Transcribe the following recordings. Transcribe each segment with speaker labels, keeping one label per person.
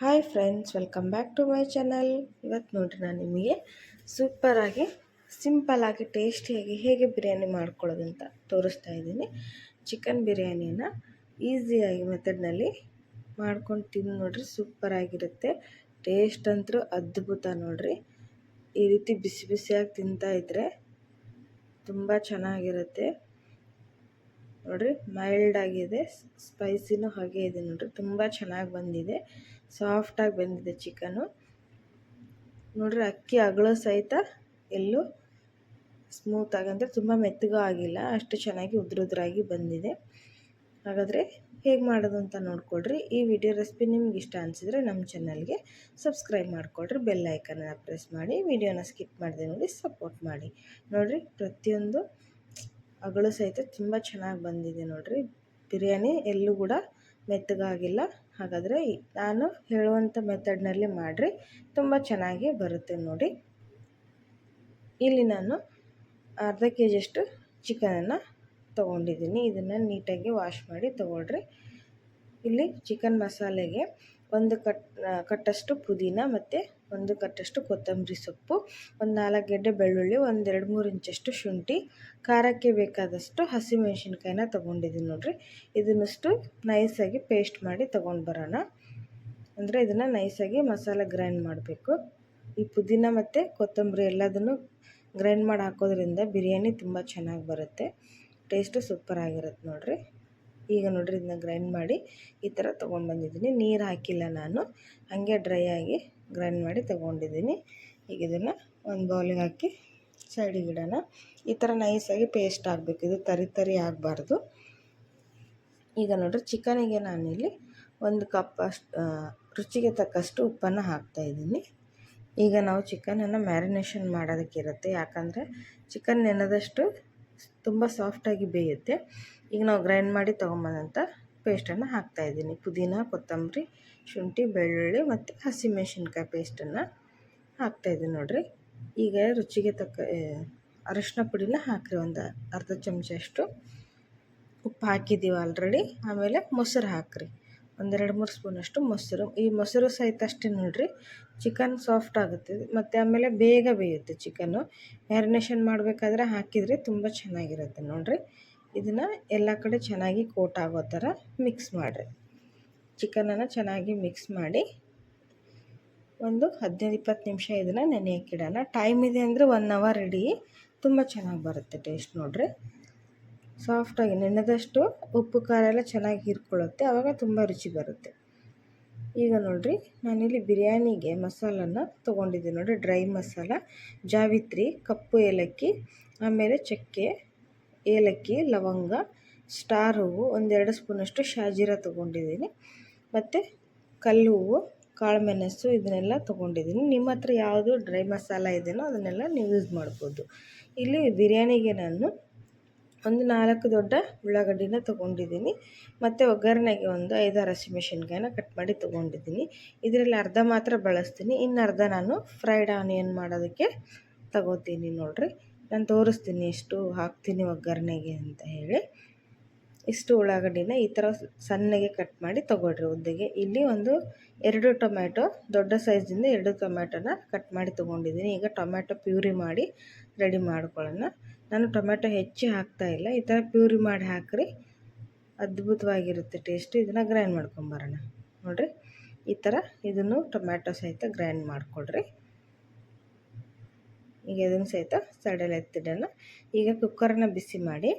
Speaker 1: Hi friends welcome back to my channel ಇವತ್ತು ನೋಡಿರಿ ನಾನು ನಿಮಗೆ ಸೂಪರಾಗಿ ಸಿಂಪಲ್ಲಾಗಿ ಟೇಸ್ಟಿಯಾಗಿ ಹೇಗೆ ಬಿರಿಯಾನಿ ಮಾಡ್ಕೊಳ್ಳೋದು ಅಂತ ತೋರಿಸ್ತಾ ಇದ್ದೀನಿ. ಚಿಕನ್ ಬಿರಿಯಾನಿನ ಈಸಿಯಾಗಿ ಮೆಥಡ್ನಲ್ಲಿ ಮಾಡ್ಕೊಂಡು ತಿಂದು ನೋಡ್ರಿ ಸೂಪರಾಗಿರುತ್ತೆ ಟೇಸ್ಟ್ ಅಂತೂ ಅದ್ಭುತ ನೋಡಿರಿ. ಈ ರೀತಿ ಬಿಸಿ ಬಿಸಿಯಾಗಿ ತಿಂತಾ ಇದ್ದರೆ ತುಂಬ ಚೆನ್ನಾಗಿರುತ್ತೆ. ನೋಡ್ರಿ ಮೈಲ್ಡ್ ಆಗಿದೆ ಸ್ಪೈಸಿನೂ ಹಾಗೆ ಇದೆ ನೋಡ್ರಿ, ತುಂಬ ಚೆನ್ನಾಗಿ ಬಂದಿದೆ. ಸಾಫ್ಟಾಗಿ ಬಂದಿದೆ ಚಿಕನು. ನೋಡ್ರಿ ಅಕ್ಕಿ, ಅಗಳು ಸಹಿತ ಎಲ್ಲೂ ಸ್ಮೂತಾಗಿ ಅಂದರೆ ತುಂಬ ಮೆತ್ತಗೂ ಆಗಿಲ್ಲ, ಅಷ್ಟು ಚೆನ್ನಾಗಿ ಉದ್ರುದ್ರಾಗಿ ಬಂದಿದೆ. ಹಾಗಾದರೆ ಹೇಗೆ ಮಾಡೋದು ಅಂತ ನೋಡ್ಕೊಳ್ರಿ. ಈ ವಿಡಿಯೋ ರೆಸಿಪಿ ನಿಮ್ಗೆ ಇಷ್ಟ ಅನಿಸಿದ್ರೆ ನಮ್ಮ ಚಾನಲ್ಗೆ ಸಬ್ಸ್ಕ್ರೈಬ್ ಮಾಡಿಕೊಡ್ರಿ ಬೆಲ್ ಐಕನನ್ನು ಪ್ರೆಸ್ ಮಾಡಿ, ವಿಡಿಯೋನ ಸ್ಕಿಪ್ ಮಾಡಿದೆ ನೋಡಿ ಸಪೋರ್ಟ್ ಮಾಡಿ. ನೋಡಿರಿ, ಪ್ರತಿಯೊಂದು ಅಗಳು ಸಹಿತ ತುಂಬ ಚೆನ್ನಾಗಿ ಬಂದಿದೆ ನೋಡಿರಿ. ಬಿರಿಯಾನಿ ಎಲ್ಲೂ ಕೂಡ ಮೆತ್ತಗಾಗಿಲ್ಲ. ಹಾಗಾದರೆ ನಾನು ಹೇಳುವಂಥ ಮೆಥಡ್ನಲ್ಲಿ ಮಾಡಿರಿ. ತುಂಬ ಚೆನ್ನಾಗಿ ಬರುತ್ತೆ ನೋಡಿ. ಇಲ್ಲಿ ನಾನು ಅರ್ಧ ಕೆ ಜಿಯಷ್ಟು ಚಿಕನನ್ನು ತೊಗೊಂಡಿದ್ದೀನಿ. ಇದನ್ನು ನೀಟಾಗಿ ವಾಶ್ ಮಾಡಿ ತೊಗೊಳ್ರಿ. ಇಲ್ಲಿ ಚಿಕನ್ ಮಸಾಲೆಗೆ ಒಂದು ಕಟ್, ಕಟ್ಟಷ್ಟು ಪುದೀನ ಮತ್ತು ಒಂದು ಕಟ್ಟಷ್ಟು ಕೊತ್ತಂಬರಿ ಸೊಪ್ಪು, ಒಂದು ನಾಲ್ಕು ಗೆಡ್ಡೆ ಬೆಳ್ಳುಳ್ಳಿ, ಒಂದು ಎರಡು ಮೂರು ಇಂಚಷ್ಟು ಶುಂಠಿ, ಖಾರಕ್ಕೆ ಬೇಕಾದಷ್ಟು ಹಸಿಮೆಣ್ಸಿನ್ಕಾಯಿನ ತೊಗೊಂಡಿದ್ದೀನಿ ನೋಡಿರಿ. ಇದನ್ನಷ್ಟು ನೈಸಾಗಿ ಪೇಸ್ಟ್ ಮಾಡಿ ತೊಗೊಂಡು ಬರೋಣ. ಅಂದರೆ ಇದನ್ನು ನೈಸಾಗಿ ಮಸಾಲೆ ಗ್ರೈಂಡ್ ಮಾಡಬೇಕು. ಈ ಪುದೀನ ಮತ್ತು ಕೊತ್ತಂಬರಿ ಎಲ್ಲದನ್ನು ಗ್ರೈಂಡ್ ಮಾಡಿ ಹಾಕೋದ್ರಿಂದ ಬಿರಿಯಾನಿ ತುಂಬ ಚೆನ್ನಾಗಿ ಬರುತ್ತೆ. ಟೇಸ್ಟು ಸೂಪರಾಗಿರುತ್ತೆ ನೋಡಿರಿ. ಈಗ ನೋಡಿರಿ ಇದನ್ನ ಗ್ರೈಂಡ್ ಮಾಡಿ ಈ ಥರ ತೊಗೊಂಡು ಬಂದಿದ್ದೀನಿ ನೀರು ಹಾಕಿಲ್ಲ ನಾನು. ಹಾಗೆ ಡ್ರೈ ಆಗಿ ಗ್ರೈಂಡ್ ಮಾಡಿ ತೊಗೊಂಡಿದ್ದೀನಿ. ಈಗ ಇದನ್ನು ಒಂದು ಬೌಲಿಗೆ ಹಾಕಿ ಸೈಡಿಗೆ ಇಡೋಣ. ಈ ಥರ ನೈಸಾಗಿ ಪೇಸ್ಟ್ ಆಗಬೇಕು. ಇದು ತರಿ ತರಿ ಆಗಬಾರ್ದು. ಈಗ ನೋಡಿರಿ ಚಿಕನಿಗೆ ನಾನಿಲ್ಲಿ ಒಂದು ಕಪ್ ಅಷ್ಟು ರುಚಿಗೆ ತಕ್ಕಷ್ಟು ಉಪ್ಪನ್ನು ಹಾಕ್ತಾಯಿದ್ದೀನಿ ಈಗ ನಾವು ಚಿಕನನ್ನು ಮ್ಯಾರಿನೇಷನ್ ಮಾಡೋದಕ್ಕಿರುತ್ತೆ. ಯಾಕಂದರೆ ಚಿಕನ್ ನೆನೆದಷ್ಟು ತುಂಬ ಸಾಫ್ಟಾಗಿ ಬೇಯುತ್ತೆ. ಈಗ ನಾವು ಗ್ರೈಂಡ್ ಮಾಡಿ ತೊಗೊಂಬಂದಂಥ ಪೇಸ್ಟನ್ನು ಹಾಕ್ತಾಯಿದ್ದೀನಿ ಪುದೀನ, ಕೊತ್ತಂಬರಿ ಶುಂಠಿ, ಬೆಳ್ಳುಳ್ಳಿ ಮತ್ತು ಹಸಿಮೆಣ್ಸಿನ್ಕಾಯಿ ಪೇಸ್ಟನ್ನು ಹಾಕ್ತಾಯಿದ್ದೀನಿ ನೋಡಿರಿ. ಈಗ ರುಚಿಗೆ ತಕ್ಕ ಅರಶಿನ ಪುಡಿನ ಹಾಕಿರಿ, ಒಂದು ಅರ್ಧ ಚಮಚ ಅಷ್ಟು. ಉಪ್ಪು ಹಾಕಿದ್ದೀವಿ ಆಲ್ರೆಡಿ ಆಮೇಲೆ ಮೊಸರು ಹಾಕಿರಿ. ಒಂದೆರಡು ಮೂರು ಸ್ಪೂನಷ್ಟು ಮೊಸರು. ಈ ಮೊಸರು ಸಹಿತ ಅಷ್ಟೇ ನೋಡಿರಿ. ಚಿಕನ್ ಸಾಫ್ಟ್ ಆಗುತ್ತೆ. ಮತ್ತು ಆಮೇಲೆ ಬೇಗ ಬೇಯುತ್ತೆ ಚಿಕನ್ನು ಮ್ಯಾರಿನೇಷನ್ ಮಾಡಬೇಕಾದ್ರೆ ಹಾಕಿದರೆ ತುಂಬ ಚೆನ್ನಾಗಿರುತ್ತೆ ನೋಡಿರಿ. ಇದನ್ನು ಎಲ್ಲ ಕಡೆ ಚೆನ್ನಾಗಿ ಕೋಟ್ ಆಗೋ ಥರ ಮಿಕ್ಸ್ ಮಾಡಿರಿ. ಚಿಕನನ್ನು ಚೆನ್ನಾಗಿ ಮಿಕ್ಸ್ ಮಾಡಿ ಒಂದು ಹದಿನೈದು ಇಪ್ಪತ್ತು ನಿಮಿಷ ಇದನ್ನು ನೆನೆಯೋಕ್ಕಿಡೋಣ. ಟೈಮ್ ಇದೆ ಅಂದರೆ ಒನ್ ಅವರ್ ರೆಡಿ ತುಂಬ ಚೆನ್ನಾಗಿ ಬರುತ್ತೆ ಟೇಸ್ಟ್ ನೋಡ್ರಿ. ಸಾಫ್ಟಾಗಿ ನೆನೆದಷ್ಟು ಉಪ್ಪು ಖಾರ ಎಲ್ಲ ಚೆನ್ನಾಗಿ ಹೀರ್ಕೊಳ್ಳುತ್ತೆ. ಆವಾಗ ತುಂಬ ರುಚಿ ಬರುತ್ತೆ. ಈಗ ನೋಡಿರಿ, ನಾನಿಲ್ಲಿ ಬಿರಿಯಾನಿಗೆ ಮಸಾಲನ ತೊಗೊಂಡಿದ್ದೀನಿ ನೋಡಿ ಡ್ರೈ ಮಸಾಲ, ಜಾವಿತ್ರಿ, ಕಪ್ಪು ಏಲಕ್ಕಿ, ಆಮೇಲೆ ಚಕ್ಕೆ, ಏಲಕ್ಕಿ, ಲವಂಗ, ಸ್ಟಾರ್ ಹೂವು, ಒಂದೆರಡು ಸ್ಪೂನಷ್ಟು ಶಾಜೀರ ತೊಗೊಂಡಿದ್ದೀನಿ. ಮತ್ತು ಕಲ್ಲು ಹೂವು ಕಾಳು ಮೆಣಸು ಇದನ್ನೆಲ್ಲ ತೊಗೊಂಡಿದ್ದೀನಿ. ನಿಮ್ಮ ಹತ್ರ ಯಾವುದು ಡ್ರೈ ಮಸಾಲ ಇದೆಯೋ ಅದನ್ನೆಲ್ಲ ನೀವು ಯೂಸ್ ಮಾಡ್ಬೋದು. ಇಲ್ಲಿ ಬಿರಿಯಾನಿಗೆ ನಾನು ಒಂದು ನಾಲ್ಕು ದೊಡ್ಡ ಉಳ್ಳಾಗಡ್ಡಿನ ತೊಗೊಂಡಿದ್ದೀನಿ. ಮತ್ತು ಒಗ್ಗರಣೆಗೆ ಒಂದು ಐದಾರು ಹಸಿಮೆಣ್ಸಿನ್ಕಾಯಿನ ಕಟ್ ಮಾಡಿ ತೊಗೊಂಡಿದ್ದೀನಿ. ಇದರಲ್ಲಿ ಅರ್ಧ ಮಾತ್ರ ಬಳಸ್ತೀನಿ. ಇನ್ನು ಅರ್ಧ ನಾನು ಫ್ರೈಡ್ ಆನಿಯನ್ ಮಾಡೋದಕ್ಕೆ ತಗೋತೀನಿ ನೋಡಿರಿ. ನಾನು ತೋರಿಸ್ತೀನಿ ಎಷ್ಟು ಹಾಕ್ತೀನಿ ಒಗ್ಗರಣೆಗೆ ಅಂತ ಹೇಳಿ. ಇಷ್ಟು ಉಳ್ಳಾಗಡ್ಡಿನ ಈ ಥರ ಸಣ್ಣಗೆ ಕಟ್ ಮಾಡಿ ತೊಗೊಳ್ರಿ ಉದ್ದಗೆ. ಇಲ್ಲಿ ಒಂದು ಎರಡು ಟೊಮ್ಯಾಟೊ, ದೊಡ್ಡ ಸೈಜಿಂದ ಎರಡು ಟೊಮ್ಯಾಟೊನ ಕಟ್ ಮಾಡಿ ತೊಗೊಂಡಿದ್ದೀನಿ. ಈಗ ಟೊಮ್ಯಾಟೊ ಪ್ಯೂರಿ ಮಾಡಿ ರೆಡಿ ಮಾಡ್ಕೊಳ್ಳೋಣ. ನಾನು ಟೊಮೆಟೊ ಹೆಚ್ಚು ಹಾಕ್ತಾಯಿಲ್ಲ ಈ ಥರ ಪ್ಯೂರಿ ಮಾಡಿ ಹಾಕ್ರಿ. ಅದ್ಭುತವಾಗಿರುತ್ತೆ ಟೇಸ್ಟು. ಇದನ್ನು ಗ್ರೈಂಡ್ ಮಾಡ್ಕೊಂಬರೋಣ ನೋಡಿರಿ, ಈ ಥರ ಇದನ್ನು ಟೊಮ್ಯಾಟೊ ಸಹಿತ ಗ್ರೈಂಡ್ ಮಾಡಿಕೊಡ್ರಿ ಈಗ ಇದನ್ನು ಸಹಿತ ಸೈಡಲ್ಲಿ ಎತ್ತಿಡೋಣ. ಈಗ ಕುಕ್ಕರನ್ನ ಬಿಸಿ ಮಾಡಿ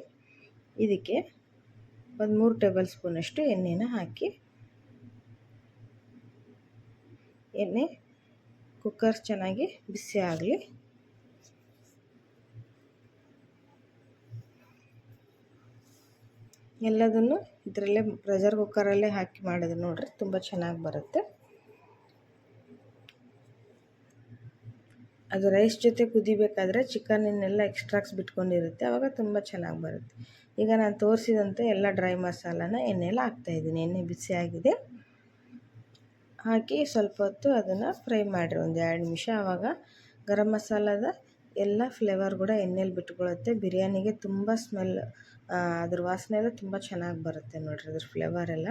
Speaker 1: ಇದಕ್ಕೆ ಒಂದು ಮೂರು ಟೇಬಲ್ ಸ್ಪೂನಷ್ಟು ಎಣ್ಣೆನ ಹಾಕಿ ಎಣ್ಣೆ ಕುಕ್ಕರ್ ಚೆನ್ನಾಗಿ ಬಿಸಿ ಆಗಲಿ. ಎಲ್ಲದನ್ನು ಇದರಲ್ಲೇ ಪ್ರೆಷರ್ ಕುಕ್ಕರಲ್ಲೇ ಹಾಕಿ ಮಾಡಿದ್ರೆ ನೋಡ್ರಿ ತುಂಬ ಚೆನ್ನಾಗಿ ಬರುತ್ತೆ. ಅದು ರೈಸ್ ಜೊತೆ ಕುದಿಬೇಕಾದ್ರೆ ಚಿಕನನ್ನೆಲ್ಲ ಎಕ್ಸ್ಟ್ರಾಕ್ಸ್ ಬಿಟ್ಕೊಂಡಿರುತ್ತೆ ಆವಾಗ ತುಂಬ ಚೆನ್ನಾಗಿ ಬರುತ್ತೆ. ಈಗ ನಾನು ತೋರಿಸಿದಂತೆ ಎಲ್ಲ ಡ್ರೈ ಮಸಾಲಾನ ಎಣ್ಣೆಲ್ಲ ಹಾಕ್ತಾಯಿದ್ದೀನಿ ಎಣ್ಣೆ ಬಿಸಿಯಾಗಿದೆ. ಹಾಕಿ ಸ್ವಲ್ಪ ಹೊತ್ತು ಅದನ್ನು ಫ್ರೈ ಮಾಡಿರಿ. ಒಂದು ಎರಡು ನಿಮಿಷ. ಆವಾಗ ಗರಂ ಮಸಾಲದ ಎಲ್ಲ ಫ್ಲೇವರ್ ಕೂಡ ಎಣ್ಣೆಲಿ ಬಿಟ್ಕೊಳ್ಳುತ್ತೆ. ಬಿರಿಯಾನಿಗೆ ತುಂಬ ಸ್ಮೆಲ್ ಅದ್ರ ವಾಸನೆ ಎಲ್ಲ ತುಂಬ ಚೆನ್ನಾಗಿ ಬರುತ್ತೆ ನೋಡಿರಿ ಅದ್ರ ಫ್ಲೇವರ್ ಎಲ್ಲ.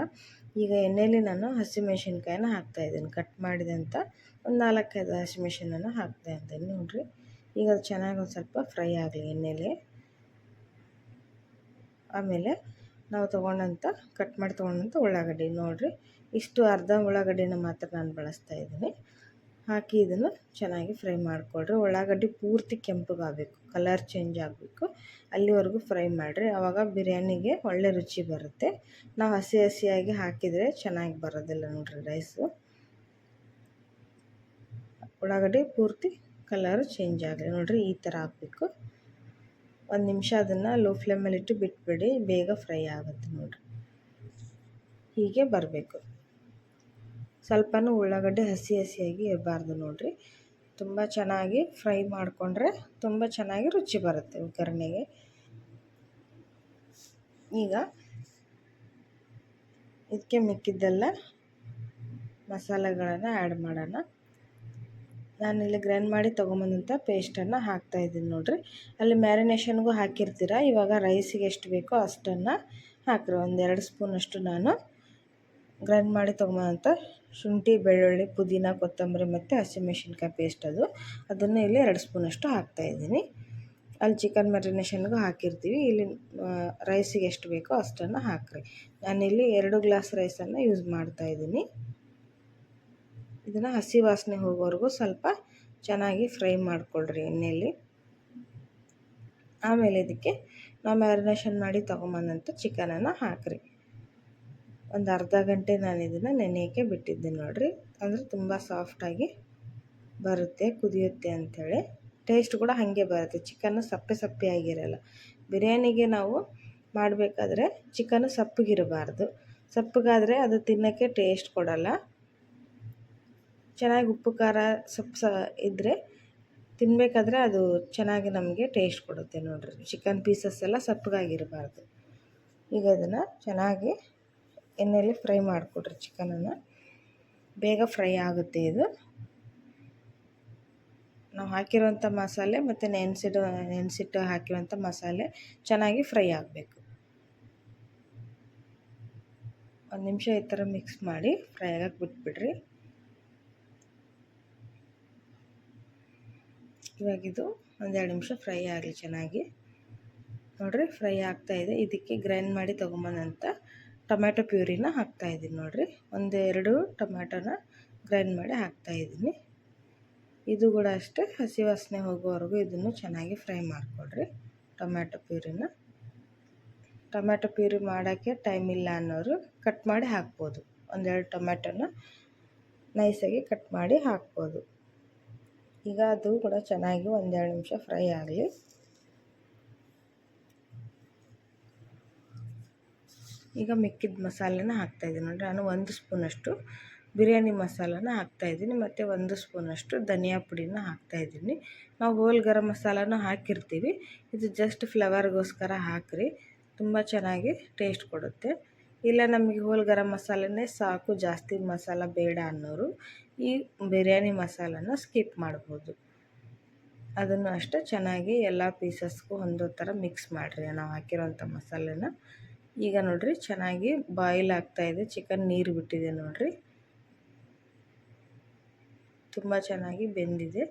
Speaker 1: ಈಗ ಎಣ್ಣೆಯಲ್ಲಿ ನಾನು ಹಸಿಮೆಣ್ಸಿನ್ಕಾಯಿನ ಹಾಕ್ತಾಯಿದ್ದೀನಿ ಕಟ್ ಮಾಡಿದಂಥ ಒಂದು ನಾಲ್ಕೈದು ಹಸಿಮೆಣ್ಸಿನನ್ನು ಹಾಕ್ತಾ ಇದ್ದೀನಿ ನೋಡಿರಿ. ಈಗ ಅದು ಚೆನ್ನಾಗಿ ಒಂದು ಸ್ವಲ್ಪ ಫ್ರೈ ಆಗಲಿ ಎಣ್ಣೆಲಿ. ಆಮೇಲೆ ನಾವು ತೊಗೊಂಡಂಥ ಕಟ್ ಮಾಡಿ ತೊಗೊಂಡಂಥ ಉಳ್ಳಾಗಡ್ಡಿ ನೋಡಿರಿ. ಇಷ್ಟು ಅರ್ಧ ಉಳ್ಳಾಗಡ್ಡಿನ ಮಾತ್ರ ನಾನು ಬಳಸ್ತಾ ಇದ್ದೀನಿ. ಹಾಕಿ ಇದನ್ನು ಚೆನ್ನಾಗಿ ಫ್ರೈ ಮಾಡಿಕೊಡ್ರಿ ಉಳ್ಳಾಗಡ್ಡಿ ಪೂರ್ತಿ ಕೆಂಪಗಾಗಬೇಕು ಕಲರ್ ಚೇಂಜ್ ಆಗಬೇಕು. ಅಲ್ಲಿವರೆಗೂ ಫ್ರೈ ಮಾಡಿರಿ. ಆವಾಗ ಬಿರಿಯಾನಿಗೆ ಒಳ್ಳೆ ರುಚಿ ಬರುತ್ತೆ. ನಾವು ಹಸಿ ಹಸಿಯಾಗಿ ಹಾಕಿದರೆ ಚೆನ್ನಾಗಿ ಬರೋದಿಲ್ಲ ನೋಡಿರಿ ರೈಸು ಉಳ್ಳಾಗಡ್ಡಿ ಪೂರ್ತಿ ಕಲರ್ ಚೇಂಜ್ ಆಗಲಿ ನೋಡಿರಿ, ಈ ಥರ ಹಾಕಬೇಕು ಒಂದು ನಿಮಿಷ ಅದನ್ನು ಲೋ ಫ್ಲೇಮಲ್ಲಿಟ್ಟು ಬಿಟ್ಬಿಡಿ, ಬೇಗ ಫ್ರೈ ಆಗುತ್ತೆ ನೋಡಿರಿ. ಹೀಗೆ ಬರಬೇಕು. ಸ್ವಲ್ಪನೂ ಉಳ್ಳಾಗಡ್ಡೆ ಹಸಿ ಹಸಿಯಾಗಿ ಇರಬಾರ್ದು ನೋಡಿರಿ. ತುಂಬ ಚೆನ್ನಾಗಿ ಫ್ರೈ ಮಾಡಿಕೊಂಡ್ರೆ ತುಂಬ ಚೆನ್ನಾಗಿ ರುಚಿ ಬರುತ್ತೆ ಒಗ್ಗರಣೆಗೆ. ಈಗ ಇದಕ್ಕೆ ಮಿಕ್ಕಿದ್ದೆಲ್ಲ ಮಸಾಲೆಗಳನ್ನು ಆ್ಯಡ್ ಮಾಡೋಣ. ನಾನಿಲ್ಲಿ ಗ್ರೈಂಡ್ ಮಾಡಿ ತೊಗೊಂಬಂದಂಥ ಪೇಸ್ಟನ್ನು ಹಾಕ್ತಾಯಿದ್ದೀನಿ ನೋಡಿರಿ. ಅಲ್ಲಿ ಮ್ಯಾರಿನೇಷನ್ಗೂ ಹಾಕಿರ್ತೀರ. ಇವಾಗ ರೈಸಿಗೆ ಎಷ್ಟು ಬೇಕೋ ಅಷ್ಟನ್ನು ಹಾಕಿರಿ. ಒಂದೆರಡು ಸ್ಪೂನಷ್ಟು ನಾನು ಗ್ರೈಂಡ್ ಮಾಡಿ ತೊಗೊಂಬಂದಂಥ ಶುಂಠಿ, ಬೆಳ್ಳುಳ್ಳಿ, ಪುದೀನ, ಕೊತ್ತಂಬರಿ ಮತ್ತು ಹಸಿಮೆಣ್ಸಿನ್ಕಾಯಿ ಪೇಸ್ಟ್ ಅದು. ಅದನ್ನು ಇಲ್ಲಿ ಎರಡು ಸ್ಪೂನಷ್ಟು ಹಾಕ್ತಾಯಿದ್ದೀನಿ ಅಲ್ಲಿ ಚಿಕನ್ ಮ್ಯಾರಿನೇಷನ್ಗೂ ಹಾಕಿರ್ತೀವಿ. ಇಲ್ಲಿ ರೈಸಿಗೆ ಎಷ್ಟು ಬೇಕೋ ಅಷ್ಟನ್ನು ಹಾಕಿರಿ. ನಾನಿಲ್ಲಿ ಎರಡು ಗ್ಲಾಸ್ ರೈಸನ್ನು ಯೂಸ್ ಮಾಡ್ತಾಯಿದ್ದೀನಿ ಇದನ್ನು ಹಸಿ ವಾಸನೆ ಹೋಗೋವರೆಗೂ ಸ್ವಲ್ಪ ಚೆನ್ನಾಗಿ ಫ್ರೈ ಮಾಡಿಕೊಳ್ರಿ ಎಣ್ಣೆಯಲ್ಲಿ. ಆಮೇಲೆ ಇದಕ್ಕೆ ನಾವು ಮ್ಯಾರಿನೇಷನ್ ಮಾಡಿ ತೊಗೊಂಬಂದಂಥ ಚಿಕನನ್ನು ಹಾಕಿರಿ. ಒಂದು ಅರ್ಧ ಗಂಟೆ ನಾನು ಇದನ್ನು ನೆನೆಯೋಕ್ಕೆ ಬಿಟ್ಟಿದ್ದೆ ನೋಡಿರಿ. ಅಂದರೆ ತುಂಬ ಸಾಫ್ಟಾಗಿ ಬರುತ್ತೆ, ಕುದಿಯುತ್ತೆ ಅಂಥೇಳಿ ಟೇಸ್ಟ್ ಕೂಡ ಹಾಗೆ ಬರುತ್ತೆ. ಚಿಕನ್ನು ಸಪ್ಪೆ ಸಪ್ಪೆ ಆಗಿರಲ್ಲ. ಬಿರಿಯಾನಿಗೆ ನಾವು ಮಾಡಬೇಕಾದ್ರೆ ಚಿಕನ್ನು ಸಪ್ಪಗಿರಬಾರ್ದು. ಸಪ್ಪಗಾದರೆ ಅದು ತಿನ್ನೋಕ್ಕೆ ಟೇಸ್ಟ್ ಕೊಡಲ್ಲ. ಚೆನ್ನಾಗಿ ಉಪ್ಪು, ಖಾರ ಸೊಪ್ಪು ಸ ಇದ್ದರೆ ತಿನ್ನಬೇಕಾದ್ರೆ ಅದು ಚೆನ್ನಾಗಿ ನಮಗೆ ಟೇಸ್ಟ್ ಕೊಡುತ್ತೆ ನೋಡಿರಿ. ಚಿಕನ್ ಪೀಸಸ್ ಎಲ್ಲ ಸಪ್ಪಗಾಗಿರಬಾರ್ದು. ಈಗ ಅದನ್ನು ಚೆನ್ನಾಗಿ ಎಣ್ಣೆಯಲ್ಲಿ ಫ್ರೈ ಮಾಡಿಕೊಡ್ರಿ ಚಿಕನನ್ನು ಬೇಗ ಫ್ರೈ ಆಗುತ್ತೆ ಇದು. ನಾವು ಹಾಕಿರುವಂಥ ಮಸಾಲೆ ಮತ್ತು ನೆನೆಸಿಡೋ, ನೆನೆಸಿಟ್ಟು ಹಾಕಿರುವಂಥ ಮಸಾಲೆ ಚೆನ್ನಾಗಿ ಫ್ರೈ ಆಗಬೇಕು. ಒಂದು ನಿಮಿಷ ಈ ಥರ ಮಿಕ್ಸ್ ಮಾಡಿ ಫ್ರೈ ಆಗಕ್ಕೆ ಬಿಟ್ಬಿಡ್ರಿ. ಇವಾಗಿದು ಒಂದೆರಡು ನಿಮಿಷ ಫ್ರೈ ಆಗಲಿ ಚೆನ್ನಾಗಿ. ನೋಡಿರಿ ಫ್ರೈ ಆಗ್ತಾಯಿದೆ ಇದಕ್ಕೆ ಗ್ರೈಂಡ್ ಮಾಡಿ ತೊಗೊಂಬಂದಂಥ ಟೊಮ್ಯಾಟೊ ಪ್ಯೂರಿನ ಹಾಕ್ತಾಯಿದ್ದೀನಿ ನೋಡಿರಿ. ಒಂದೆರಡು ಟೊಮ್ಯಾಟೊನ ಗ್ರೈಂಡ್ ಮಾಡಿ ಹಾಕ್ತಾಯಿದ್ದೀನಿ ಇದು ಕೂಡ ಅಷ್ಟೇ. ಹಸಿ ವಾಸನೆ ಹೋಗೋವರೆಗೂ ಇದನ್ನು ಚೆನ್ನಾಗಿ ಫ್ರೈ ಮಾಡಿಕೊಡ್ರಿ ಟೊಮ್ಯಾಟೊ ಪ್ಯೂರಿನ. ಟೊಮ್ಯಾಟೊ ಪ್ಯೂರಿ ಮಾಡೋಕ್ಕೆ ಟೈಮ್ ಇಲ್ಲ ಅನ್ನೋರು ಕಟ್ ಮಾಡಿ ಹಾಕ್ಬೋದು. ಒಂದೆರಡು ಟೊಮ್ಯಾಟೊನ ನೈಸಾಗಿ ಕಟ್ ಮಾಡಿ ಹಾಕ್ಬೋದು. ಈಗ ಅದು ಕೂಡ ಚೆನ್ನಾಗಿ ಒಂದೆರಡು ನಿಮಿಷ ಫ್ರೈ ಆಗಲಿ. ಈಗ ಮಿಕ್ಕಿದ ಮಸಾಲೆನ ಹಾಕ್ತಾಯಿದ್ದೀನಿ ನೋಡಿರಿ, ನಾನು ಒಂದು ಸ್ಪೂನಷ್ಟು ಬಿರಿಯಾನಿ ಮಸಾಲನ ಹಾಕ್ತಾಯಿದ್ದೀನಿ ಮತ್ತು ಒಂದು ಸ್ಪೂನಷ್ಟು ಧನಿಯಾ ಪುಡಿನ ಹಾಕ್ತಾಯಿದ್ದೀನಿ ನಾವು ಹೋಲ್ ಗರಂ ಮಸಾಲನೂ ಹಾಕಿರ್ತೀವಿ. ಇದು ಜಸ್ಟ್ ಫ್ಲವರ್ಗೋಸ್ಕರ ಹಾಕಿರಿ. ತುಂಬ ಚೆನ್ನಾಗಿ ಟೇಸ್ಟ್ ಕೊಡುತ್ತೆ. ಇಲ್ಲ, ನಮಗೆ ಹೋಲ್ ಗರಂ ಮಸಾಲೆನೇ ಸಾಕು. ಜಾಸ್ತಿ ಮಸಾಲ ಬೇಡ ಅನ್ನೋರು ಈ ಬಿರಿಯಾನಿ ಮಸಾಲನ ಸ್ಕಿಪ್ ಮಾಡ್ಬೋದು. ಅದನ್ನು ಅಷ್ಟೇ ಚೆನ್ನಾಗಿ ಎಲ್ಲ ಪೀಸಸ್ಗೂ ಹೊಂದೋ ಥರ ಮಿಕ್ಸ್ ಮಾಡಿರಿ. ನಾವು ಹಾಕಿರೋಂಥ ಮಸಾಲೆನ. ಈಗ ನೋಡಿರಿ, ಚೆನ್ನಾಗಿ ಬಾಯ್ಲ್ ಆಗ್ತಾಯಿದೆ ಚಿಕನ್ ನೀರು ಬಿಟ್ಟಿದೆ ನೋಡಿರಿ. ತುಂಬ ಚೆನ್ನಾಗಿ ಬೆಂದಿದೆ.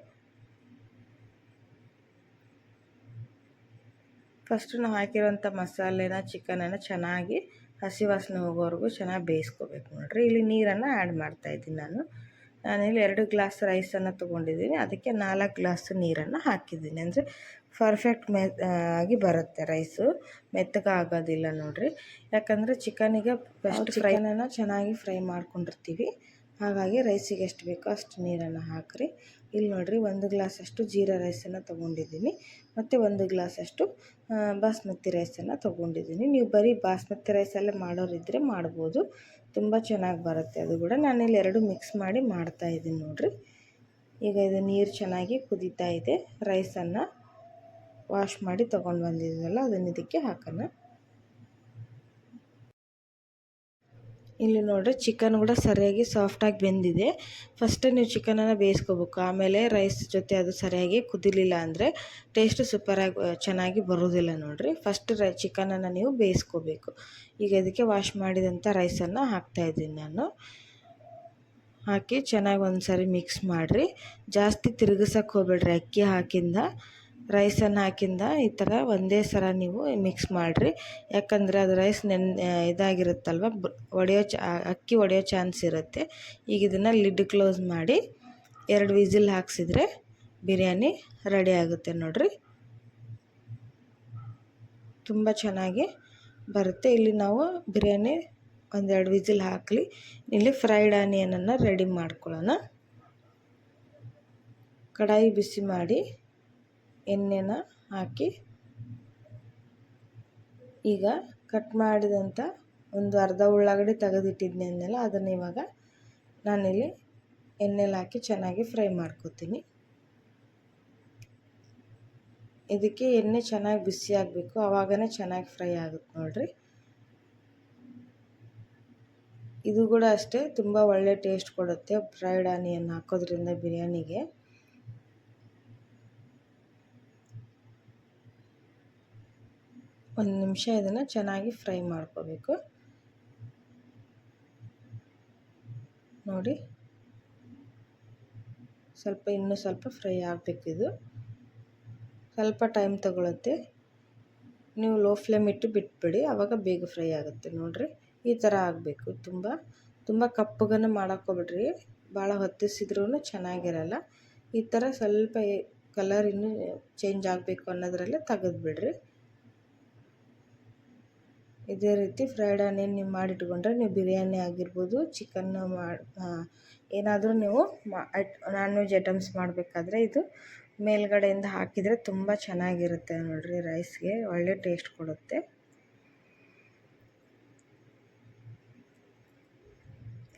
Speaker 1: ಫಸ್ಟು ನಾವು ಹಾಕಿರೋಂಥ ಮಸಾಲೆನ, ಚಿಕನನ್ನು ಚೆನ್ನಾಗಿ ಹಸಿ ವಾಸನೆ ಹೋಗೋವರೆಗೂ ಚೆನ್ನಾಗಿ ಬೇಯಿಸ್ಕೋಬೇಕು ನೋಡಿರಿ. ಇಲ್ಲಿ ನೀರನ್ನು ಆ್ಯಡ್ ಮಾಡ್ತಾಯಿದ್ದೀನಿ ನಾನು. ನಾನಿಲ್ಲಿ ಎರಡು ಗ್ಲಾಸ್ ರೈಸನ್ನು ತೊಗೊಂಡಿದ್ದೀನಿ. ಅದಕ್ಕೆ ನಾಲ್ಕು ಗ್ಲಾಸ್ ನೀರನ್ನು ಹಾಕಿದ್ದೀನಿ. ಅಂದರೆ ಪರ್ಫೆಕ್ಟ್ ಮೆ ಆಗಿ ಬರುತ್ತೆ ರೈಸು. ಮೆತ್ತಗೆ ಆಗೋದಿಲ್ಲ ನೋಡಿರಿ. ಯಾಕಂದರೆ ಚಿಕನಿಗೆ ಫಸ್ಟ್ ಫ್ರೈನನ್ನು ಚೆನ್ನಾಗಿ ಫ್ರೈ ಮಾಡ್ಕೊಂಡಿರ್ತೀವಿ. ಹಾಗಾಗಿ ರೈಸಿಗೆ ಎಷ್ಟು ಬೇಕೋ ಅಷ್ಟು ನೀರನ್ನು ಹಾಕಿರಿ. ಇಲ್ಲಿ ನೋಡಿರಿ ಒಂದು ಗ್ಲಾಸಷ್ಟು ಜೀರಾ ರೈಸನ್ನು ತೊಗೊಂಡಿದ್ದೀನಿ. ಮತ್ತು ಒಂದು ಗ್ಲಾಸಷ್ಟು ಬಾಸ್ಮತಿ ರೈಸನ್ನು ತೊಗೊಂಡಿದ್ದೀನಿ. ನೀವು ಬರೀ ಬಾಸ್ಮತಿ ರೈಸಲ್ಲೇ ಮಾಡೋರಿದ್ದರೆ ಮಾಡ್ಬೋದು. ತುಂಬ ಚೆನ್ನಾಗಿ ಬರುತ್ತೆ ಅದು ಕೂಡ. ನಾನಿಲ್ಲಿ ಎರಡು ಮಿಕ್ಸ್ ಮಾಡಿ ಮಾಡ್ತಾ ಇದ್ದೀನಿ ನೋಡಿರಿ. ಈಗ ಇದು ನೀರು ಚೆನ್ನಾಗಿ ಕುದೀತಾ ಇದೆ. ರೈಸನ್ನು ವಾಶ್ ಮಾಡಿ ತೊಗೊಂಡು ಬಂದಿದ್ದೀನಲ್ಲ, ಅದನ್ನು ಇದಕ್ಕೆ ಹಾಕೋಣ. ಇಲ್ಲಿ ನೋಡಿರಿ ಚಿಕನ್ ಕೂಡ ಸರಿಯಾಗಿ ಸಾಫ್ಟಾಗಿ ಬೆಂದಿದೆ. ಫಸ್ಟ್ ನೀವು ಚಿಕನನ್ನು ಬೇಯಿಸ್ಕೋಬೇಕು. ಆಮೇಲೆ ರೈಸ್ ಜೊತೆ ಅದು ಸರಿಯಾಗಿ ಕುದಿಲಿಲ್ಲ ಅಂದರೆ ಟೇಸ್ಟ್ ಸೂಪರಾಗಿ ಚೆನ್ನಾಗಿ ಬರೋದಿಲ್ಲ ನೋಡಿರಿ. ಫಸ್ಟ್ ರೈ ಚಿಕನನ್ನು ನೀವು ಬೇಯಿಸ್ಕೋಬೇಕು. ಈಗ ಅದಕ್ಕೆ ವಾಶ್ ಮಾಡಿದಂಥ ರೈಸನ್ನು ಹಾಕ್ತಾಯಿದ್ದೀನಿ ನಾನು. ಹಾಕಿ ಚೆನ್ನಾಗಿ ಒಂದು ಸಾರಿ ಮಿಕ್ಸ್ ಮಾಡಿರಿ. ಜಾಸ್ತಿ ತಿರುಗಿಸೋಕೆ ಹೋಗ್ಬೇಡ್ರಿ ಅಕ್ಕಿ ಹಾಕಿಂದ. ರೈಸನ್ನು ಹಾಕಿಂದ ಈ ಥರ ಒಂದೇ ಸಲ ನೀವು ಮಿಕ್ಸ್ ಮಾಡಿರಿ. ಯಾಕಂದರೆ ಅದು ರೈಸ್ ನೆನ್ ಇದಾಗಿರುತ್ತಲ್ವ ಒಡೆಯೋ ಚ ಅಕ್ಕಿ ಒಡೆಯೋ ಚಾನ್ಸ್ ಇರುತ್ತೆ. ಈಗ ಇದನ್ನು ಲಿಡ್ ಕ್ಲೋಸ್ ಮಾಡಿ ಎರಡು ವಿಸಿಲ್ ಹಾಕ್ಸಿದ್ರೆ ಬಿರಿಯಾನಿ ರೆಡಿ ಆಗುತ್ತೆ ನೋಡಿರಿ. ತುಂಬ ಚೆನ್ನಾಗಿ ಬರುತ್ತೆ. ಇಲ್ಲಿ ನಾವು ಬಿರಿಯಾನಿ ಒಂದೆರಡು ವಿಸಿಲ್ ಹಾಕಲಿ. ಇಲ್ಲಿ ಫ್ರೈಡ್ ಆನಿಯನನ್ನು ರೆಡಿ ಮಾಡ್ಕೊಳ್ಳೋಣ. ಕಡಾಯಿ ಬಿಸಿ ಮಾಡಿ ಎಣ್ಣೆನ ಹಾಕಿ ಈಗ ಕಟ್ ಮಾಡಿದಂಥ ಒಂದು ಅರ್ಧ ಉಳ್ಳಾಗಡ್ಡಿ ತೆಗೆದಿಟ್ಟಿದ್ನಿ ಅದನ್ನು ಇವಾಗ ನಾನಿಲ್ಲಿ ಎಣ್ಣೆಲಿ ಹಾಕಿ ಚೆನ್ನಾಗಿ ಫ್ರೈ ಮಾಡ್ಕೋತೀನಿ. ಇದಕ್ಕೆ ಎಣ್ಣೆ ಚೆನ್ನಾಗಿ ಬಿಸಿ ಆಗಬೇಕು ಆವಾಗನೇ ಚೆನ್ನಾಗಿ ಫ್ರೈ ಆಗುತ್ತೆ ನೋಡಿರಿ. ಇದು ಕೂಡ ಅಷ್ಟೇ, ತುಂಬ ಒಳ್ಳೆ ಟೇಸ್ಟ್ ಕೊಡುತ್ತೆ ಫ್ರೈಡ್ ಆನಿಯನ್ ಹಾಕೋದ್ರಿಂದ ಬಿರಿಯಾನಿಗೆ. ಒಂದು ನಿಮಿಷ ಇದನ್ನು ಚೆನ್ನಾಗಿ ಫ್ರೈ ಮಾಡ್ಕೋಬೇಕು. ನೋಡಿ. ಸ್ವಲ್ಪ ಇನ್ನೂ ಸ್ವಲ್ಪ ಫ್ರೈ ಆಗಬೇಕು ಇದು. ಸ್ವಲ್ಪ ಟೈಮ್ ತಗೊಳುತ್ತೆ. ನೀವು ಲೋ ಫ್ಲೇಮ್ ಇಟ್ಟು ಬಿಟ್ಬಿಡಿ ಆವಾಗ ಬೇಗ ಫ್ರೈ ಆಗುತ್ತೆ ನೋಡಿರಿ. ಈ ಥರ ಆಗಬೇಕು ತುಂಬ. ತುಂಬ ಕಪ್ಪಗನ್ನು ಮಾಡೋಕ್ಕೋಗ್ಬಿಡ್ರಿ ಭಾಳ ಹೊತ್ತಿಸಿದ್ರೂ ಚೆನ್ನಾಗಿರಲ್ಲ. ಈ ಥರ ಸ್ವಲ್ಪ ಕಲರ್ ಇನ್ನೂ ಚೇಂಜ್ ಆಗಬೇಕು ಅನ್ನೋದ್ರಲ್ಲೇ ತೆಗೆದುಬಿಡ್ರಿ. ಇದೇ ರೀತಿ ಫ್ರೈಡ್ ಆನಿಯನ್ ನೀವು ಮಾಡಿಟ್ಕೊಂಡ್ರೆ ನೀವು ಬಿರಿಯಾನಿ ಆಗಿರ್ಬೋದು ಚಿಕನ್ನು ಮಾಡಿ ಏನಾದರೂ ನೀವು ನಾನ್ ವೆಜ್ ಐಟಮ್ಸ್ ಮಾಡಬೇಕಾದ್ರೆ ಇದು ಮೇಲ್ಗಡೆಯಿಂದ ಹಾಕಿದರೆ ತುಂಬ ಚೆನ್ನಾಗಿರುತ್ತೆ ನೋಡಿರಿ ರೈಸ್ಗೆ ಒಳ್ಳೆ ಟೇಸ್ಟ್ ಕೊಡುತ್ತೆ.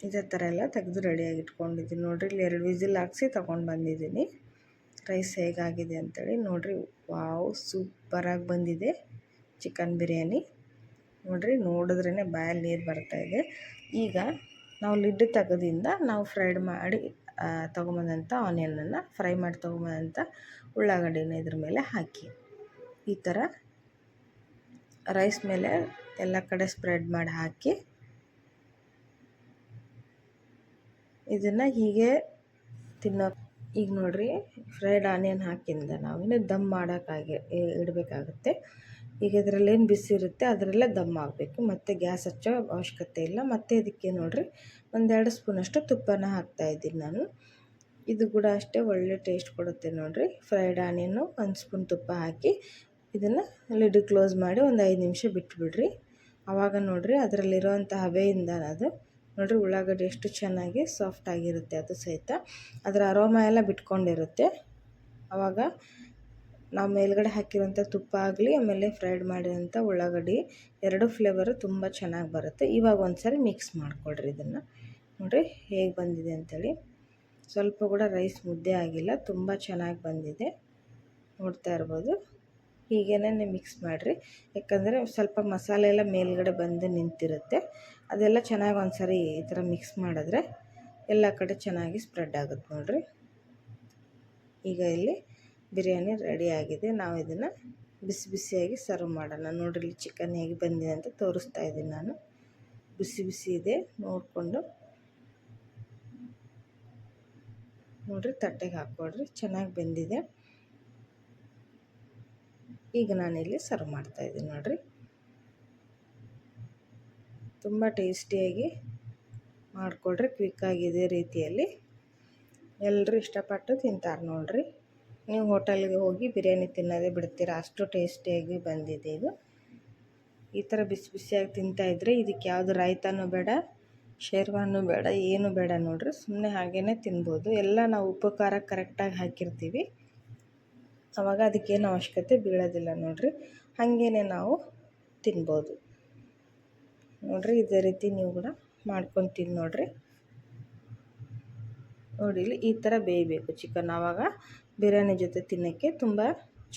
Speaker 1: ಇದೇ ಥರ ಎಲ್ಲ ತೆಗೆದು ರೆಡಿಯಾಗಿ ಇಟ್ಕೊಂಡಿದ್ದೀನಿ. ನೋಡಿರಿ ಇಲ್ಲಿ ಎರಡು ವಿಸಿಲ್ ಹಾಕ್ಸಿ ತೊಗೊಂಡು ಬಂದಿದ್ದೀನಿ. ರೈಸ್ ಹೇಗಾಗಿದೆ ಅಂತೇಳಿ ನೋಡಿರಿ ವಾವ್ ಸೂಪರಾಗಿ ಬಂದಿದೆ ಚಿಕನ್ ಬಿರಿಯಾನಿ. ನೋಡಿರಿ ನೋಡಿದ್ರೇ ಬಾಯಲ್ಲಿ ನೀರು ಬರ್ತಾ ಇದೆ. ಈಗ ನಾವು ಲಿಡ್ ತೆಗೆದಿಂದ ನಾವು ಫ್ರೈಡ್ ಮಾಡಿ ತೊಗೊಂಬಂದಂಥ ಆನಿಯನನ್ನು ಫ್ರೈ ಮಾಡಿ ತೊಗೊಂಬಂದಂಥ ಉಳ್ಳಾಗಡ್ಡಿನ ಇದ್ರ ಮೇಲೆ ಹಾಕಿ. ಈ ಥರ ರೈಸ್ ಮೇಲೆ ಎಲ್ಲ ಕಡೆ ಸ್ಪ್ರೆಡ್ ಮಾಡಿ ಹಾಕಿ. ಇದನ್ನು ಹೀಗೆ ತಿನ್ನೋ, ಈಗ ನೋಡಿರಿ, ಫ್ರೈಡ್ ಆನಿಯನ್ ಹಾಕಿಂದ ನಾವಿನ್ನು ದಮ್ ಮಾಡೋಕ್ಕಾಗಿ ಇಡಬೇಕಾಗುತ್ತೆ. ಈಗ ಇದರಲ್ಲೇನು ಬಿಸಿ ಇರುತ್ತೆ, ಅದರಲ್ಲೇ ದಮ್ ಆಗಬೇಕು. ಮತ್ತು ಗ್ಯಾಸ್ ಹಚ್ಚೋ ಅವಶ್ಯಕತೆ ಇಲ್ಲ. ಮತ್ತು ಇದಕ್ಕೆ ನೋಡಿರಿ, ಒಂದೆರಡು ಸ್ಪೂನಷ್ಟು ತುಪ್ಪನ ಹಾಕ್ತಾಯಿದ್ದೀನಿ ನಾನು. ಇದು ಕೂಡ ಅಷ್ಟೇ ಒಳ್ಳೆ ಟೇಸ್ಟ್ ಕೊಡುತ್ತೆ ನೋಡಿರಿ. ಫ್ರೈಡ್ ಆನಿಯನ್ನು ಒಂದು ಸ್ಪೂನ್ ತುಪ್ಪ ಹಾಕಿ ಇದನ್ನು ಲಿಡ್ ಕ್ಲೋಸ್ ಮಾಡಿ ಒಂದು ಐದು ನಿಮಿಷ ಬಿಟ್ಬಿಡ್ರಿ. ಆವಾಗ ನೋಡಿರಿ, ಅದರಲ್ಲಿರೋವಂಥ ಹಬೆಯಿಂದ ಅದು ನೋಡಿರಿ ಉಳ್ಳಾಗಡ್ಡೆ ಎಷ್ಟು ಚೆನ್ನಾಗಿ ಸಾಫ್ಟ್ ಆಗಿರುತ್ತೆ ಅದು ಸಹಿತ. ಅದರ ಅರೋಮ ಎಲ್ಲ ಬಿಟ್ಕೊಂಡಿರುತ್ತೆ. ಆವಾಗ ನಾವು ಮೇಲ್ಗಡೆ ಹಾಕಿರುವಂಥ ತುಪ್ಪ ಆಗಲಿ, ಆಮೇಲೆ ಫ್ರೈಡ್ ಮಾಡಿರೋಂಥ ಉಳ್ಳಾಗಡ್ಡಿ, ಎರಡು ಫ್ಲೇವರು ತುಂಬ ಚೆನ್ನಾಗಿ ಬರುತ್ತೆ. ಇವಾಗ ಒಂದು ಸಾರಿ ಮಿಕ್ಸ್ ಮಾಡಿಕೊಡ್ರಿ ಇದನ್ನು. ನೋಡಿರಿ ಹೇಗೆ ಬಂದಿದೆ ಅಂಥೇಳಿ ಸ್ವಲ್ಪ ಕೂಡ ರೈಸ್ ಮುದ್ದೆ ಆಗಿಲ್ಲ, ತುಂಬ ಚೆನ್ನಾಗಿ ಬಂದಿದೆ. ನೋಡ್ತಾ ಇರ್ಬೋದು. ಹೀಗೇನೆ ಮಿಕ್ಸ್ ಮಾಡಿರಿ. ಯಾಕಂದರೆ ಸ್ವಲ್ಪ ಮಸಾಲೆ ಎಲ್ಲ ಮೇಲ್ಗಡೆ ಬಂದು ನಿಂತಿರುತ್ತೆ. ಅದೆಲ್ಲ ಚೆನ್ನಾಗಿ ಒಂದು ಈ ಥರ ಮಿಕ್ಸ್ ಮಾಡಿದ್ರೆ ಎಲ್ಲ ಕಡೆ ಚೆನ್ನಾಗಿ ಸ್ಪ್ರೆಡ್ ಆಗುತ್ತೆ ನೋಡಿರಿ. ಈಗ ಇಲ್ಲಿ ಬಿರಿಯಾನಿ ರೆಡಿ ಆಗಿದೆ. ನಾವು ಇದನ್ನು ಬಿಸಿ ಬಿಸಿಯಾಗಿ ಸರ್ವ್ ಮಾಡೋಣ. ನೋಡಿರಿ ಚಿಕನ್ ಹೇಗೆ ಬಂದಿದೆ ಅಂತ ತೋರಿಸ್ತಾ ಇದ್ದೀನಿ ನಾನು. ಬಿಸಿ ಬಿಸಿ ಇದೆ. ನೋಡಿಕೊಂಡು ನೋಡಿರಿ ತಟ್ಟೆಗೆ ಹಾಕ್ಕೊಡ್ರಿ. ಚೆನ್ನಾಗಿ ಬೆಂದಿದೆ. ಈಗ ನಾನಿಲ್ಲಿ ಸರ್ವ್ ಮಾಡ್ತಾಯಿದ್ದೀನಿ ನೋಡಿರಿ. ತುಂಬ ಟೇಸ್ಟಿಯಾಗಿ ಮಾಡಿಕೊಡ್ರಿ. ಕ್ವಿಕ್ಕಾಗಿ ಇದೇ ರೀತಿಯಲ್ಲಿ. ಎಲ್ಲರೂ ಇಷ್ಟಪಟ್ಟು ತಿಂತಾರೆ ನೋಡಿರಿ. ನೀವು ಹೋಟೆಲ್ಗೆ ಹೋಗಿ ಬಿರಿಯಾನಿ ತಿನ್ನೋದೇ ಬಿಡ್ತೀರಾ? ಅಷ್ಟು ಟೇಸ್ಟಿಯಾಗಿ ಬಂದಿದೆ ಇದು. ಈ ಥರ ಬಿಸಿ ಬಿಸಿಯಾಗಿ ತಿಂತಾಯಿದ್ರೆ ಇದಕ್ಕೆ ಯಾವುದು ರಾಯ್ತಾನೂ ಬೇಡ, ಶೇರ್ವಾನು ಬೇಡ, ಏನು ಬೇಡ ನೋಡ್ರಿ. ಸುಮ್ಮನೆ ಹಾಗೇ ತಿನ್ಬೋದು. ಎಲ್ಲ ನಾವು ಉಪ್ಪು, ಖಾರ ಕರೆಕ್ಟಾಗಿ ಹಾಕಿರ್ತೀವಿ. ಆವಾಗ ಅದಕ್ಕೇನು ಅವಶ್ಯಕತೆ ಬೀಳೋದಿಲ್ಲ ನೋಡ್ರಿ. ಹಾಗೇ ನಾವು ತಿನ್ಬೋದು. ನೋಡ್ರಿ, ಇದೇ ರೀತಿ ನೀವು ಕೂಡ ಮಾಡ್ಕೊಂಡು ತಿನ್ ನೋಡ್ರಿ. ನೋಡಿ, ಇಲ್ಲಿ ಈ ಥರ ಬೇಯಬೇಕು ಚಿಕನ್. ಆವಾಗ ಬಿರಿಯಾನಿ ಜೊತೆ ತಿನ್ನೋಕ್ಕೆ ತುಂಬ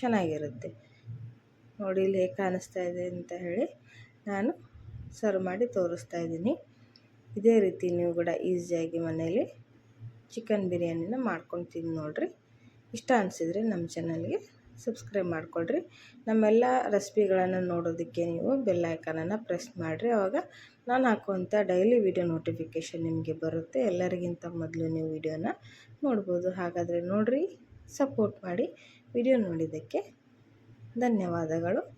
Speaker 1: ಚೆನ್ನಾಗಿರುತ್ತೆ. ನೋಡಿ, ಇಲ್ಲಿ ಹೇಗೆ ಕಾಣಿಸ್ತಾ ಇದೆ ಅಂತ ಹೇಳಿ ನಾನು ಸರ್ವ್ ಮಾಡಿ ತೋರಿಸ್ತಾ ಇದ್ದೀನಿ. ಇದೇ ರೀತಿ ನೀವು ಕೂಡ ಈಸಿಯಾಗಿ ಮನೇಲಿ ಚಿಕನ್ ಬಿರಿಯಾನಿನ ಮಾಡ್ಕೊಂಡು ತಿಂದು ನೋಡಿರಿ. ಇಷ್ಟ ಅನಿಸಿದರೆ ನಮ್ಮ ಚಾನಲ್ಗೆ ಸಬ್ಸ್ಕ್ರೈಬ್ ಮಾಡಿಕೊಡ್ರಿ ನಮ್ಮೆಲ್ಲ ರೆಸಿಪಿಗಳನ್ನು ನೋಡೋದಕ್ಕೆ ನೀವು ಬೆಲ್ ಐಕಾನನ್ನು ಪ್ರೆಸ್ ಮಾಡಿರಿ. ಆವಾಗ ನಾನು ಹಾಕುವಂಥ ಡೈಲಿ ವಿಡಿಯೋ ನೋಟಿಫಿಕೇಷನ್ ನಿಮಗೆ ಬರುತ್ತೆ. ಎಲ್ಲರಿಗಿಂತ ಮೊದಲು ನೀವು ವಿಡಿಯೋನ ನೋಡ್ಬೋದು. ಹಾಗಾದರೆ ನೋಡಿರಿ. ಸಪೋರ್ಟ್ ಮಾಡಿ ವಿಡಿಯೋ ನೋಡಿದ್ದಕ್ಕೆ ಧನ್ಯವಾದಗಳು.